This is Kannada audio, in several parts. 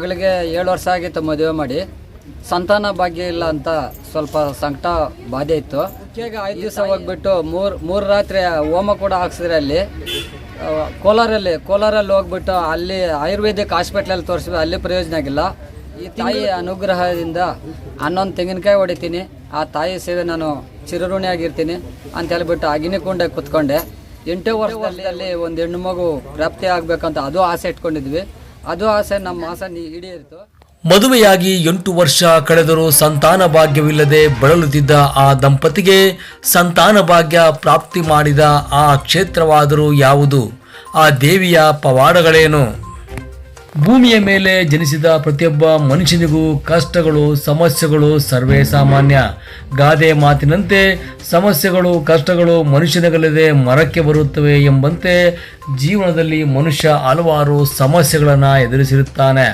ಮಗಳಿಗೆ ಏಳು ವರ್ಷ ಆಗಿತ್ತು ಮದುವೆ ಮಾಡಿ. ಸಂತಾನ ಭಾಗ್ಯ ಇಲ್ಲ ಅಂತ ಸ್ವಲ್ಪ ಸಂಕಟ ಬಾಧೆ ಇತ್ತು. ಐದು ದಿವಸ ಹೋಗ್ಬಿಟ್ಟು ಮೂರು ಮೂರು ರಾತ್ರಿ ಹೋಮ ಕೂಡ ಹಾಕ್ಸಿದ್ರೆ ಅಲ್ಲಿ ಕೋಲಾರಲ್ಲಿ ಕೋಲಾರಲ್ಲಿ ಹೋಗ್ಬಿಟ್ಟು ಅಲ್ಲಿ ಆಯುರ್ವೇದಿಕ್ ಹಾಸ್ಪಿಟ್ಲಲ್ಲಿ ತೋರಿಸಿದ್ವಿ ಅಲ್ಲಿ ಪ್ರಯೋಜನ ಆಗಿಲ್ಲ. ಈ ತಾಯಿ ಅನುಗ್ರಹದಿಂದ ಹನ್ನೊಂದು ತೆಂಗಿನಕಾಯಿ ಹೊಡಿತೀನಿ. ಆ ತಾಯಿ ಸೇವೆ ನಾನು ಚಿರಋಣಿಯಾಗಿರ್ತೀನಿ ಅಂತ ಹೇಳ್ಬಿಟ್ಟು ಅಗ್ನಿಕುಂಡೆ ಕುತ್ಕೊಂಡೆ. ಎಂಟೇ ವರ್ಷದಲ್ಲಿ ಅಲ್ಲಿ ಒಂದು ಹೆಣ್ಣು ಮಗು ಪ್ರಾಪ್ತಿ ಆಗ್ಬೇಕಂತ ಅದು ಆಸೆ ಇಟ್ಕೊಂಡಿದ್ವಿ. ಅದು ಆಸೆ, ನಮ್ಮ ಆಸೆ ನೀ ಈಡೇರಿತು. ಮದುವೆಯಾಗಿ ಎಂಟು ವರ್ಷ ಕಳೆದರೂ ಸಂತಾನ ಭಾಗ್ಯವಿಲ್ಲದೆ ಬಳಲುತ್ತಿದ್ದ ಆ ದಂಪತಿಗೆ ಸಂತಾನ ಭಾಗ್ಯ ಪ್ರಾಪ್ತಿ ಮಾಡಿದ ಆ ಕ್ಷೇತ್ರವಾದರೂ ಯಾವುದು? ಆ ದೇವಿಯ ಪವಾಡಗಳೇನು? ಭೂಮಿಯ ಮೇಲೆ ಜನಿಸಿದ ಪ್ರತಿಯೊಬ್ಬ ಮನುಷ್ಯನಿಗೂ ಕಷ್ಟಗಳು, ಸಮಸ್ಯೆಗಳು ಸರ್ವೇ ಸಾಮಾನ್ಯ. ಗಾದೆ ಮಾತಿನಂತೆ ಸಮಸ್ಯೆಗಳು, ಕಷ್ಟಗಳು ಮನುಷ್ಯನಿಗಲ್ಲದೆ ಮರಕ್ಕೆ ಬರುತ್ತವೆ ಎಂಬಂತೆ ಜೀವನದಲ್ಲಿ ಮನುಷ್ಯ ಹಲವಾರು ಸಮಸ್ಯೆಗಳನ್ನು ಎದುರಿಸಿರುತ್ತಾನೆ.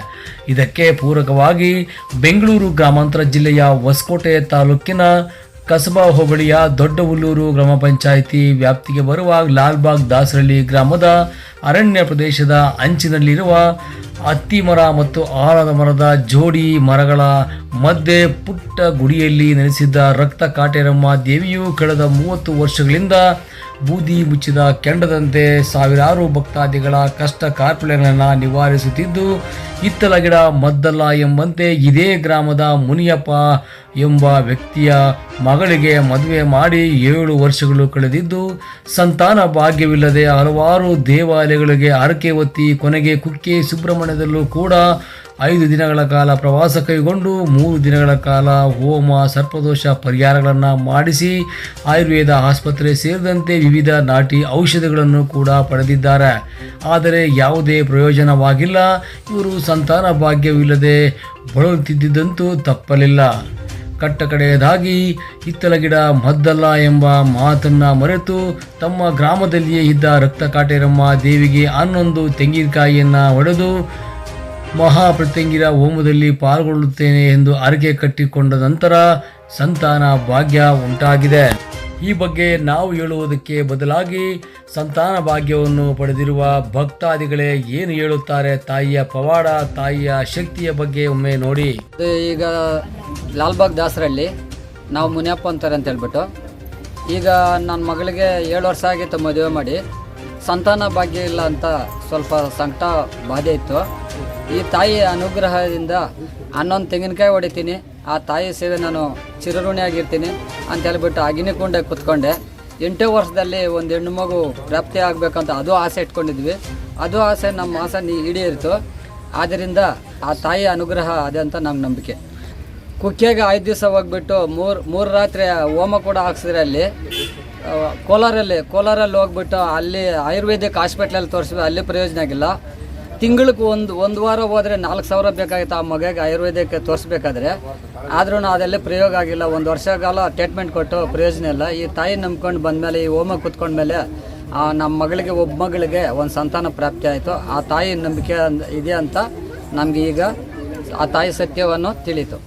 ಇದಕ್ಕೆ ಪೂರಕವಾಗಿ ಬೆಂಗಳೂರು ಗ್ರಾಮಾಂತರ ಜಿಲ್ಲೆಯ ಹೊಸಕೋಟೆ ತಾಲೂಕಿನ ಕಸಬಾ ಹೋಬಳಿಯ ದೊಡ್ಡ ಹುಲ್ಲೂರು ಗ್ರಾಮ ಪಂಚಾಯಿತಿ ವ್ಯಾಪ್ತಿಗೆ ಬರುವ ಲಾಲ್ಬಾಗ್ ದಾಸರಳ್ಳಿ ಗ್ರಾಮದ ಅರಣ್ಯ ಪ್ರದೇಶದ ಅಂಚಿನಲ್ಲಿರುವ ಹತ್ತಿ ಮರ ಮತ್ತು ಆಲದ ಮರದ ಜೋಡಿ ಮರಗಳ ಮಧ್ಯೆ ಪುಟ್ಟ ಗುಡಿಯಲ್ಲಿ ನೆಲೆಸಿದ್ದ ರಕ್ತ ಕಾಟೇರಮ್ಮ ದೇವಿಯು ಕಳೆದ ಮೂವತ್ತು ವರ್ಷಗಳಿಂದ ಬೂದಿ ಮುಚ್ಚಿದ ಕೆಂಡದಂತೆ ಸಾವಿರಾರು ಭಕ್ತಾದಿಗಳ ಕಷ್ಟ ಕಾರ್ಪಣ್ಯಗಳನ್ನು ನಿವಾರಿಸುತ್ತಿದ್ದು ಇತ್ತಲ ಗಿಡ ಮದ್ದಲ್ಲ ಎಂಬಂತೆ ಇದೇ ಗ್ರಾಮದ ಮುನಿಯಪ್ಪ ಎಂಬ ವ್ಯಕ್ತಿಯ ಮಗಳಿಗೆ ಮದುವೆ ಮಾಡಿ ಏಳು ವರ್ಷಗಳು ಕಳೆದಿದ್ದು, ಸಂತಾನ ಭಾಗ್ಯವಿಲ್ಲದೆ ಹಲವಾರು ದೇವಾಲಯಗಳಿಗೆ ಹರಕೆ ಒತ್ತಿ ಕೊನೆಗೆ ಕುಕ್ಕೆ ಸುಬ್ರಹ್ಮಣ್ಯದಲ್ಲೂ ಕೂಡ ಐದು ದಿನಗಳ ಕಾಲ ಪ್ರವಾಸ ಕೈಗೊಂಡು ಮೂರು ದಿನಗಳ ಕಾಲ ಹೋಮ, ಸರ್ಪದೋಷ ಪರಿಹಾರಗಳನ್ನು ಮಾಡಿಸಿ ಆಯುರ್ವೇದ ಆಸ್ಪತ್ರೆ ಸೇರಿದಂತೆ ವಿವಿಧ ನಾಟಿ ಔಷಧಿಗಳನ್ನು ಕೂಡ ಪಡೆದಿದ್ದಾರೆ. ಆದರೆ ಯಾವುದೇ ಪ್ರಯೋಜನವಾಗಿಲ್ಲ. ಇವರು ಸಂತಾನ ಭಾಗ್ಯವಿಲ್ಲದೆ ಬಳಲುತ್ತಿದ್ದಂತೂ ತಪ್ಪಲಿಲ್ಲ. ಕಟ್ಟಕಡೆಯದಾಗಿ ಹಿತ್ತಲ ಗಿಡ ಮದ್ದಲ್ಲ ಎಂಬ ಮಾತನ್ನ ಮರೆತು ತಮ್ಮ ಗ್ರಾಮದಲ್ಲಿಯೇ ಇದ್ದ ರಕ್ತ ಕಾಟೇರಮ್ಮ ದೇವಿಗೆ ಹನ್ನೊಂದು ತೆಂಗಿನಕಾಯಿಯನ್ನು ಹೊಡೆದು ಮಹಾಪ್ರತ್ಯಂಗಿರ ಹೋಮದಲ್ಲಿ ಪಾಲ್ಗೊಳ್ಳುತ್ತೇನೆ ಎಂದು ಅರಕೆ ಕಟ್ಟಿಕೊಂಡ ನಂತರ ಸಂತಾನ ಭಾಗ್ಯ ಉಂಟಾಗಿದೆ. ಈ ಬಗ್ಗೆ ನಾವು ಹೇಳುವುದಕ್ಕೆ ಬದಲಾಗಿ ಸಂತಾನ ಭಾಗ್ಯವನ್ನು ಪಡೆದಿರುವ ಭಕ್ತಾದಿಗಳೇ ಏನು ಹೇಳುತ್ತಾರೆ ತಾಯಿಯ ಪವಾಡ, ತಾಯಿಯ ಶಕ್ತಿಯ ಬಗ್ಗೆ ಒಮ್ಮೆ ನೋಡಿ. ಈಗ ಲಾಲ್ಬಾಗ್ ದಾಸರಲ್ಲಿ ನಾವು ಮುನಿಯಪ್ಪ ಅಂತಾರೆ ಅಂತ ಹೇಳ್ಬಿಟ್ಟು. ಈಗ ನನ್ನ ಮಗಳಿಗೆ ಏಳು ವರ್ಷ ಆಗಿತ್ತು ಮದುವೆ ಮಾಡಿ. ಸಂತಾನ ಭಾಗ್ಯ ಇಲ್ಲ ಅಂತ ಸ್ವಲ್ಪ ಸಂಕಟ ಬಾಧೆ ಇತ್ತು. ಈ ತಾಯಿ ಅನುಗ್ರಹದಿಂದ ಹನ್ನೊಂದು ತೆಂಗಿನಕಾಯಿ ಹೊಡಿತೀನಿ. ಆ ತಾಯಿ ಸೇವೆ ನಾನು ಚಿರಋಣಿಯಾಗಿರ್ತೀನಿ ಅಂತ ಹೇಳ್ಬಿಟ್ಟು ಅಗ್ನಿಕುಂಡೆ ಕುತ್ಕೊಂಡೆ. ಎಂಟು ವರ್ಷದಲ್ಲಿ ಒಂದು ಹೆಣ್ಣು ಮಗು ಪ್ರಾಪ್ತಿ ಆಗಬೇಕಂತ ಅದು ಆಸೆ ಇಟ್ಕೊಂಡಿದ್ವಿ. ಅದು ಆಸೆ ನಮ್ಮ ಆಸೆ ನೀ ಈಡೇರಿತು. ಆದ್ದರಿಂದ ಆ ತಾಯಿಯ ಅನುಗ್ರಹ ಅದೇ ಅಂತ ನಮ್ಮ ನಂಬಿಕೆ. ಕುಕ್ಕೆಗೆ ಐದು ದಿವಸ ಹೋಗ್ಬಿಟ್ಟು ಮೂರು ಮೂರು ರಾತ್ರಿ ಹೋಮ ಕೂಡ ಹಾಕ್ಸಿದ್ರೆ ಅಲ್ಲಿ ಕೋಲಾರಲ್ಲಿ ಕೋಲಾರಲ್ಲಿ ಹೋಗ್ಬಿಟ್ಟು ಅಲ್ಲಿ ಆಯುರ್ವೇದಿಕ್ ಹಾಸ್ಪಿಟ್ಲಲ್ಲಿ ತೋರಿಸಿದ್ವಿ ಅಲ್ಲಿ ಪ್ರಯೋಜನ ಆಗಿಲ್ಲ. ತಿಂಗಳಿಗೆ ಒಂದು ಒಂದು ವಾರ ಹೋದರೆ ನಾಲ್ಕು ಸಾವಿರ ಬೇಕಾಗಿತ್ತು ಆ ಮಗಗೆ ಆಯುರ್ವೇದಕ್ಕೆ ತೋರಿಸ್ಬೇಕಾದ್ರೆ. ಆದ್ರೂ ಅದೆಲ್ಲ ಪ್ರಯೋಗ ಆಗಿಲ್ಲ. ಒಂದು ವರ್ಷ ಕಾಲ ಟ್ರೀಟ್ಮೆಂಟ್ ಕೊಟ್ಟು ಪ್ರಯೋಜನ ಇಲ್ಲ. ಈ ತಾಯಿ ನಂಬ್ಕೊಂಡು ಬಂದಮೇಲೆ, ಈ ಹೋಮ ಕುತ್ಕೊಂಡ್ಮೇಲೆ ನಮ್ಮ ಮಗಳಿಗೆ, ಒಬ್ಬ ಮಗಳಿಗೆ ಒಂದು ಸಂತಾನ ಪ್ರಾಪ್ತಿ ಆಯಿತು. ಆ ತಾಯಿ ನಂಬಿಕೆ ಇದೆ ಅಂತ ನಮಗೆ ಈಗ ಆ ತಾಯಿ ಸತ್ಯವನ್ನು ತಿಳಿತು.